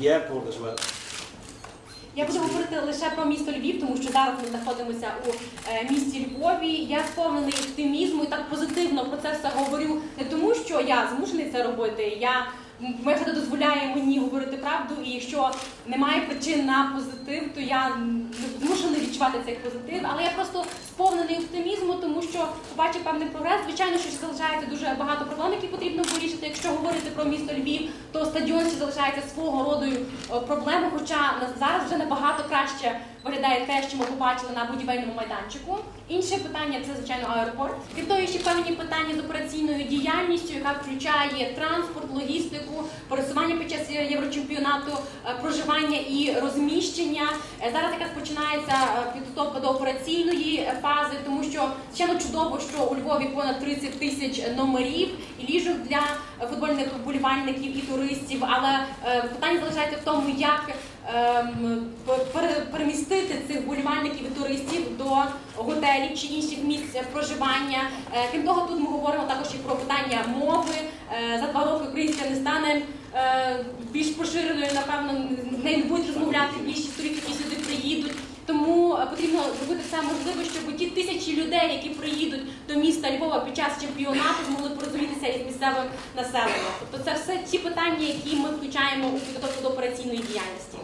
the airport as well. Я буду говорити лише про місто Львів, тому що зараз ми знаходимося у е, місті Львові. Я сповнений оптимізму і так позитивно про це все говорю. Не тому, що я змушений це робити. Я хата дозволяє мені говорити правду, і якщо немає причин на позитив, то я не змушений відчувати цей позитив. Але я просто сповнений оптимізму, тому що побачив певний прогрес. Звичайно, що залишається дуже багато проблем, потрібно вирішити. Якщо говорити про місто Львів, то стадіон ще залишається свого роду е, проблемою, хоча зараз вже набагато краще виглядає те, що ми побачили на будівельному майданчику. Інше питання це звичайно аеропорт. Крім того, ще певні питання з операційною діяльністю, яка включає транспорт, логістику, пересування під час єврочемпіонату, е, проживання і розміщення. Е, Зараз якраз починається підготовка до операційної фази, тому що звичайно чудово, що у Львові понад 30 тисяч номерів і ліжок для е, футбольних вболівальників і туристів. Але е, питання залишається в тому, як ем, перемістити цих вболівальників і туристів до готелів чи інших місць проживання. Е, Крім того, тут ми говоримо також і про питання мови. Е, За два роки українська не стане більш поширеною, напевно, не будуть розмовляти більшість туристів, які сюди приїдуть. Тому потрібно зробити все можливе, щоб ті тисячі людей, які приїдуть до міста Львова під час чемпіонату, змогли із місцевим населенням. Тобто це все ті питання, які ми включаємо у підготовку до операційної діяльності.